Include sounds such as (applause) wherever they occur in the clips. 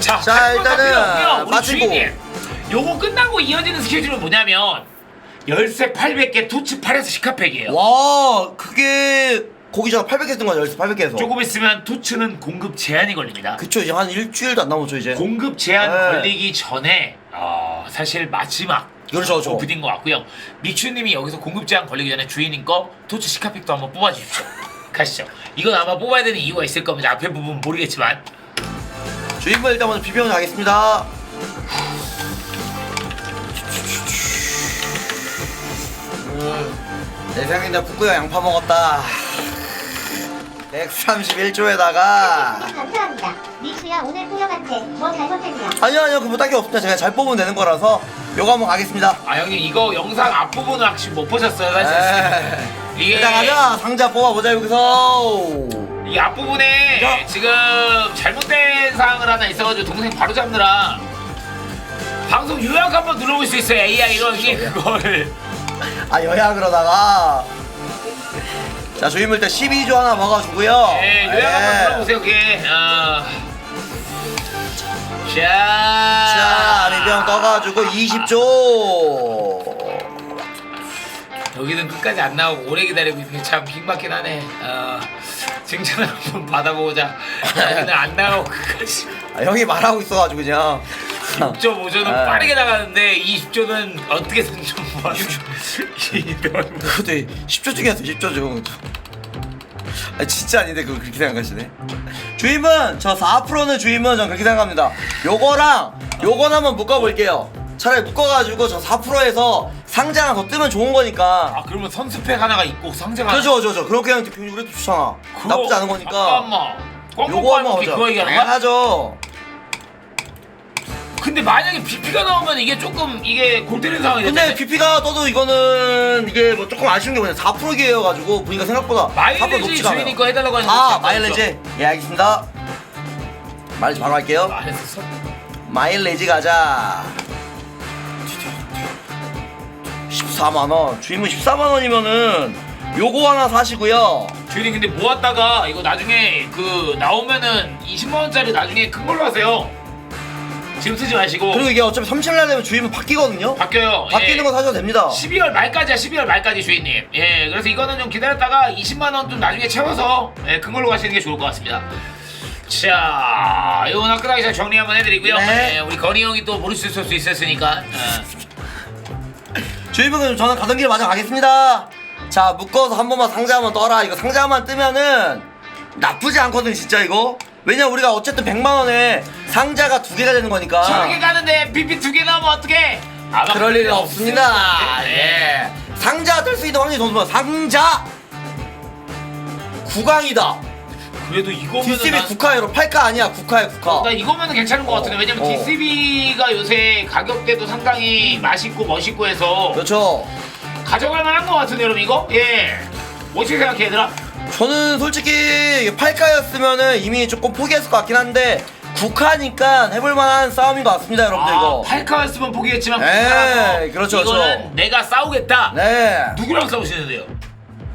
자, 자, 자 일단은 우리 마치고. 주인님 요거 끝나고 이어지는 스케줄은 뭐냐면 열쇠 800개 토치 8에서 시카팩이에요. 와 그게 거기 전 800개 뜬 거죠 800개에서. 조금 있으면 토츠는 공급 제한이 걸립니다. 그쵸 이제 한 일주일도 안 남았죠 이제. 공급 제한 네. 걸리기 전에 어, 사실 마지막 그렇죠, 그렇죠. 오프닝 것 같고요. 미추님이 여기서 공급 제한 걸리기 전에 주인님 거 토츠 시카팩도 한번 뽑아주십시오. 가시죠. 이건 아마 뽑아야 되는 이유가 있을 겁니다. 앞에 부분 모르겠지만 주인분 일단 먼저 비벼 가겠습니다. 음, 내 생각에 북구야 양파 먹었다. 131조에다가. 감사합니다. 미수야 오늘 뿌려한테 뭐 잘못했냐? 아니요 아니요 그거 딱히 없습니다. 제가 잘 뽑으면 되는 거라서 요거 한번 가겠습니다. 아 형님 이거 영상 앞부분은 혹시 못 보셨어요 사실. 에이. 이게 일단 가자 상자 뽑아보자 여기서 이 앞부분에 야. 지금 잘못된 사항을 하나 있어가지고 동생 바로 잡느라 방송 요약 한번 눌러볼 수 있어요 AI로. 이게 그걸 아 여야 그러다가. 자 주임을 일단 12조 하나 먹어주고요. 예, 요약 한번 예. 눌러보세요 그게 어. 자, 자 리병 떠가지고 20조. 여기는 끝까지 안 나오고 오래 기다리고 있는 게 참 빅맞긴 하네. 어, 칭찬을 한번 받아보자. 여기는 안 나오고 끝까지. 아, 형이 말하고 있어가지고 그냥. 6.5조는 아. 빠르게 나가는데 20조는 어떻게든 좀 모아주고 이런 그것도 10조 중이었어 10조 중 아, 진짜 아닌데 그거 그렇게 생각하시네? 주임은 저 4%는 주임은 전 그렇게 생각합니다. 요거랑 요건 한번 묶어볼게요. 차라리 묶어가지고 저 4%에서 상자 하나 더 뜨면 좋은 거니까. 아 그러면 선수팩 하나가 있고 상자가 그렇죠 그렇죠. 그렇게 하는 게 그래도 좋잖아. 그거- 나쁘지 않은 거니까. 잠깐만. 요거 한번 하자. 그거 얘기하는 거야? 당연하죠. 근데 만약에 BP가 나오면 이게 조금 이게 골 때리는 상황이 근데 됐는데 BP가 떠도 이거는 이게 뭐 조금 아쉬운 게 뭐냐. 4%기여가지고 보니까 생각보다 4% 마일리지 높지가 않아요. 주인이 거 해달라고 하는 아 마일리지. 예 알겠습니다. 마일리지 바로 할게요? 마일리지 가자 14만원 주임은 14만원이면은 요거 하나 사시고요 주인이 근데 모았다가 이거 나중에 그 나오면은 20만 원짜리 나중에 큰 걸로 하세요. 지금 쓰지 마시고 그리고 이게 어차피 30날 되면 주임은 바뀌거든요 바뀌어요. 바뀌는 예. 거 사셔도 됩니다 12월 말까지야 12월 말까지 주인님. 예, 그래서 이거는 좀 기다렸다가 20만 원 좀 나중에 채워서 예, 큰 걸로 가시는 게 좋을 것 같습니다. 자, 이건 아까하기 전 정리 한번 해드리고요. 네. 예, 우리 건희 형이 또 모를 수 있었으니까. 어. 주임은 저는 가던 길 마저 가겠습니다 자 묶어서 한 번만 상자 한번 떠라 이거 상자만 뜨면은 나쁘지 않거든 진짜 이거 왜냐 우리가 어쨌든 100만원에 상자가 두 개가 되는 거니까 저렇게 가는데 BP 두개 나오면 어떡해? 그럴 일은 그럴 없습니다. 예. 예. 상자 뜰 수 있는 확률이 더 높아. 상자 구강이다. 그래도 이거면은 DCB 난- 국화예요. 8카 아니야. 국화야 국화. 나 이거면 괜찮은 것 같은데 왜냐면 어. DCB가 요새 가격대도 상당히 맛있고 멋있고 해서 그렇죠. 가져갈 만한 것 같은데 여러분 이거? 예 어떻게 생각해 얘들아? 저는 솔직히 8카였으면은 이미 조금 포기했을 것 같긴 한데 국화니까 해볼 만한 싸움인 것 같습니다, 여러분들 이거. 아, 팔카였으면 포기했지만 네, 팔카라서 그렇죠, 이거는 그렇죠. 내가 싸우겠다 네. 누구랑 싸우시는데요?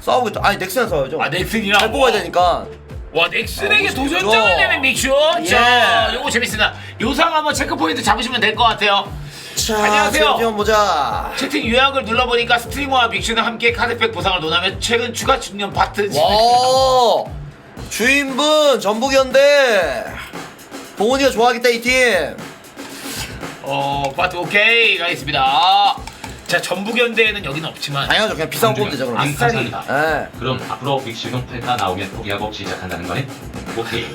싸우겠죠. 아니 넥슨에 싸워야죠. 아 넥슨이랑 잘 뽑아야 되니까. 와 넥슨에게 아, 도전장을. 내는 믹슈 자 예. 요거 재밌습니다 요상 한번 체크포인트 잡으시면 될 것 같아요 자, 안녕하세요. 지금 보자. 채팅 요약을 눌러보니까 스트리머와 믹슈는 함께 카드백 보상을 논하며 최근 추가 중년 파트 와 주인분 전북이었는데 봉훈이가 좋아하겠다 이 팀. 어 파트 오케이 가겠습니다 자 전북 현대에는 여기는 없지만 당연하죠. 그냥 비싼 거 뽑으면 되죠 그럼. 아, 감사합니다. 예. 그럼 앞으로 8카 나오면 포기하고 시작한다는 거네? 오케이.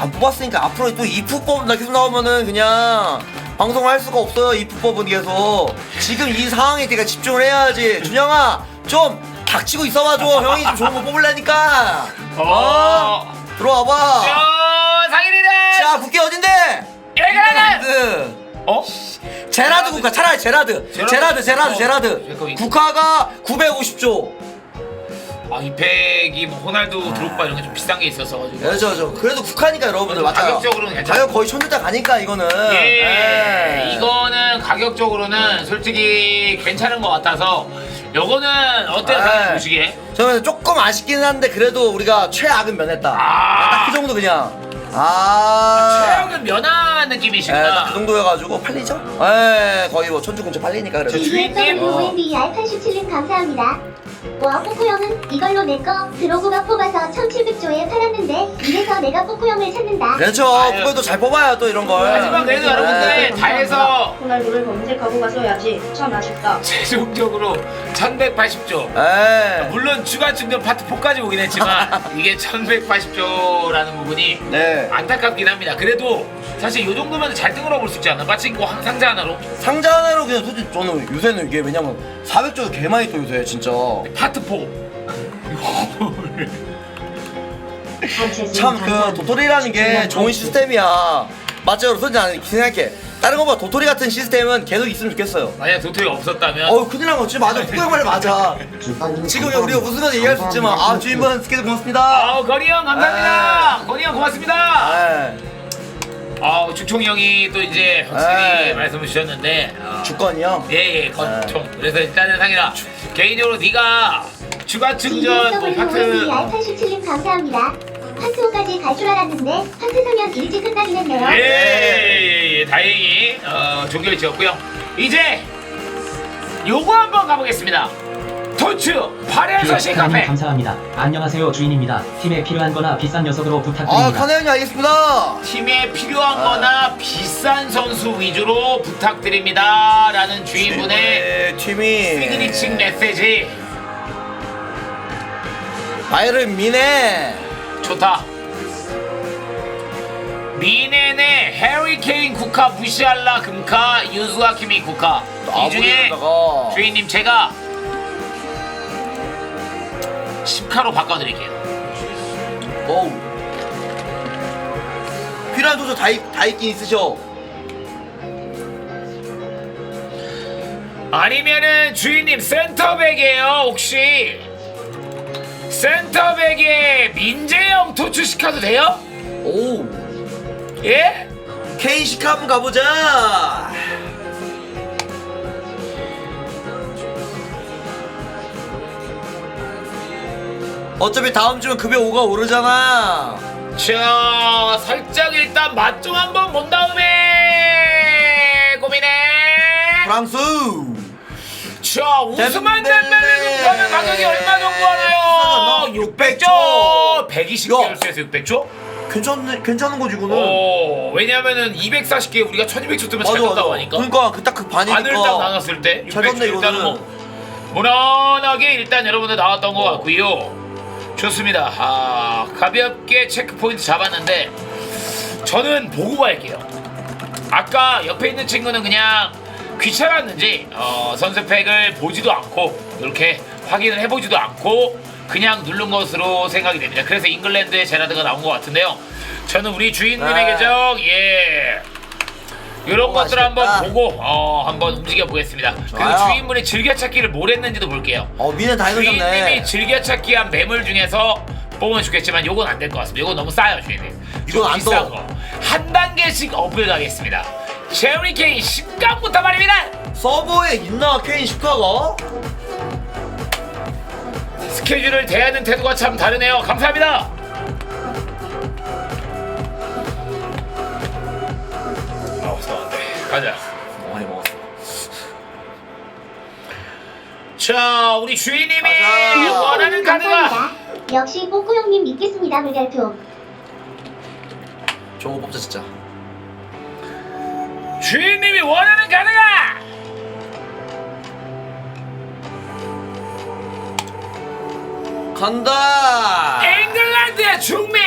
안 뽑았으니까 앞으로 또 이프법 나 계속 나오면은 그냥 방송할 수가 없어요 이프법은 계속 지금 이 상황에 내가 집중을 해야지 준영아 좀 닥치고 있어봐 줘 형이 좀 좋은 거 뽑으려니까 어 들어와봐 저 상일이는 자 국기 어딘데 제라드 어? 제라드 국가 차라리 제라드 제라드. 제라드 제라드 어, 제라드. 국가가 950조 아 이팩이 뭐 호날두 드롭바 이런 게 좀 비싼 게 있어서 가지고 그렇죠 그렇죠 그래도 국가니까 여러분들 맞아요 가격적으로는 괜찮아. 가격 거의 천주대 가니까 이거는 예, 예. 이거는 가격적으로는 솔직히 괜찮은 것 같아서 요거는 어때요 예. 사장님 보시기에? 저는 조금 아쉽긴 한데 그래도 우리가 최악은 면했다. 아. 딱 그 정도 그냥. 아. 최악은 면한 예, 느낌이시구나. 딱그 정도여가지고 팔리죠? 예, 거의 뭐 천주 근처 팔리니까 그래도. 제 주인님? 어. WNBR87님 감사합니다. 와 뽀꾸 형은 이걸로 내 거 드로그가 뽑아서 1700조에 팔았는데 이래서 내가 뽀꾸 형을 찾는다. 그렇죠. 아유. 그것도 잘 뽑아요 또 이런 걸. 하지만 그래도 여러분들 예. 다 해서 호날두를 검색하고 갔어야지. 참 아쉽다. 최종적으로 1180조. 예. 물론 추가 충전 파트 4까지 오긴 했지만 (laughs) 이게 1180조라는 부분이 네. 안타깝긴 합니다. 그래도 사실 이 정도면 잘 등으로 볼수 있지 않나? 빠친코 한 상자 하나로 상자 하나로 그냥 솔직히 저는 요새는 이게 왜냐면 400조도 개 많이 또 요새 진짜. 파트 4. 참 그 도토리라는 게 좋은 시스템이야. 맞죠? 솔직히 나는 생각해. 다른 거보다 도토리 같은 시스템은 계속 있으면 좋겠어요. 만약 도토리가 없었다면 어우 큰일 난 거지 맞아. (laughs) 뚜껑 말이 맞아. 지금 우리가 웃으면서 얘기할 수 있지만 아 주인분 스케줄 고맙습니다. 아우 건이 형 감사합니다. 건이 형 고맙습니다. 예. 아우 죽총이 형이 또 이제 확실히 에이. 말씀을 주셨는데 아, 주권이요. 예예 건총 그래서 일단은 상이라 개인적으로 네가 추가 충전 뭐 파트 WNBR87님 감사합니다. 파트 5까지 갈 줄 알았는데 파트 3면 일찍 끝나긴 했네요. 예, 예, 예, 다행히 어, 종결 지었고요. 이제 요거 한번 가보겠습니다. 토츠 발현서 시 기획사님 카페. 감사합니다. 안녕하세요 주인입니다. 팀에 필요한 거나 비싼 녀석으로 아 부탁드립니다. 카네 형님 알겠습니다. 팀에 필요한 거나 비싼 선수 위주로 부탁드립니다 라는 주인분의 네, 팀이 시그니칭 메시지 바이른 미네. 좋다. 미네네 해리케인 국화 무시할라 금카 유수아 키미 국화 이 중에 주인님 제가 10카로 바꿔드릴게요. 어우 필요한 도저 다, 있, 다 있긴 있으셔. 아니면은 주인님 센터백이에요 혹시 센터백에 민재형 토출시켜도 돼요? 오 예? 케이시카 한번 가보자. 어차피 다음 주면 급여 5가 오르잖아. 자 살짝 일단 맛 좀 한번 본 다음에 고민해 프랑스. 자 우스만 덴벨레. 덴벨레 가면 가격이 얼마 정도 하나요? 600조 120개 야. 열쇠에서 600조? 괜찮 괜찮은 거지 이거는. 어 왜냐면은 240개 우리가 1200조 뜨면 잘 떴다고 하니까 그러니까 그 딱 그 반이니까. 반을 딱 나눴을 때 잘 600조 떴네, 일단은 이거는. 뭐 무난하게 일단 여러분들 나왔던 것 같고요 좋습니다 아 가볍게 체크포인트 잡았는데 저는 보고 갈게요 아까 옆에 있는 친구는 그냥 귀찮았는지 어, 선수팩을 보지도 않고 이렇게 확인을 해보지도 않고 그냥 누른 것으로 생각이 됩니다 그래서 잉글랜드의 제라드가 나온 것 같은데요 저는 우리 주인님의 네. 계정 예 이런 것들 한번 맛있겠다. 보고 어 한번 움직여 보겠습니다. 그리고 좋아요. 주인분이 즐겨찾기를 뭘 했는지도 볼게요. 어 미네 다 해놓으셨네. 주인님이 즐겨찾기한 매물 중에서 뽑으면 좋겠지만 요건 안 될 것 같습니다. 요건 너무 싸요 주인님. 좀 이건 안 비싼 떠. 거. 한 단계씩 업글 가겠습니다. 제리 케인 10강부터 말입니다. 서버에 있나 케인 슈카가? 스케줄을 대하는 태도가 참 다르네요. 감사합니다. 아, 무서운데. 가자. 많이 먹었어. 자, 우리 주인님이 가자. 원하는 카드가 감사합니다. 역시 뽀꾸 형님 믿겠습니다 물결표. 저거 뽑자 진짜. 주인님이 원하는 카드가 간다. 잉글랜드의 중미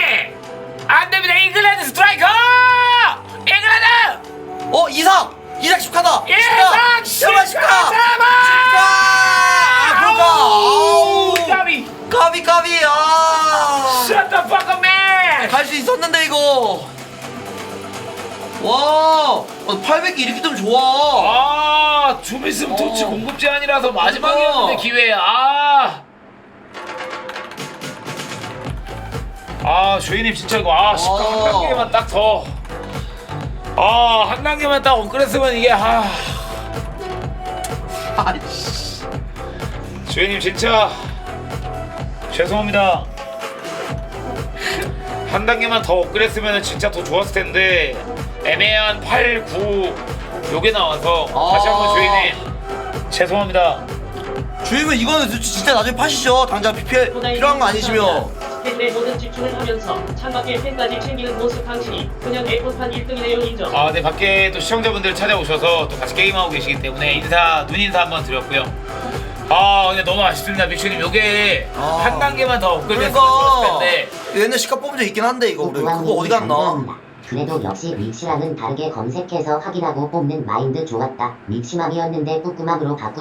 안 됩니다 잉글랜드 스트라이커 잉글랜드 어 이삭 이삭 슈카다. 이삭 슈카 슈카. 잡아 아 그러니까. 아우. 까비 까비 까비 아. Shut the fuck up man 갈 수 있었는데 이거. 와, 어, 800개 이렇게 뜨면 좋아. 아, 좀 있으면 토치 어. 공급 제한이라서 마지막이었는데 그러니까. 기회. 아. 아, 주인님 진짜 이거 아, 10강 한 어. 단계만 딱 더. 아, 한 단계만 딱 업그레이드면 이게 아. 아이씨. 주인님 진짜 죄송합니다. 한 단계만 더 업그레이드했으면 진짜 더 좋았을 텐데 애매한 8, 9 요게 나와서 다시 한번 아. 주인님 죄송합니다 주임은 이거는 진- 진짜 나중에 파시죠. 당장 PPL 필요한 거 아니시면. 팬의 모든 집중을 하면서 창밖에 팬까지 챙기는 모습 당신이 그냥 에코판 1등이네요 인정 아, 네 밖에 또 시청자분들 찾아오셔서 또 같이 게임하고 계시기 때문에 인사 눈 인사 한번 드렸고요. 아, 근데 너무 아쉽습니다, 빅슈님. 요게 아. 한 단계만 더 업그레이드 했으면 그러니까 좋았을 텐데. 옛날 시가 뽑은 적 있긴 한데 이거 우리 그거 어디 갔나? 그래도 역시 믹시랑은 다르게 검색해서 확인하고 뽑는 마인드 좋았다. 믹시맘이었는데 꾸꾸맘으로 바꾼다.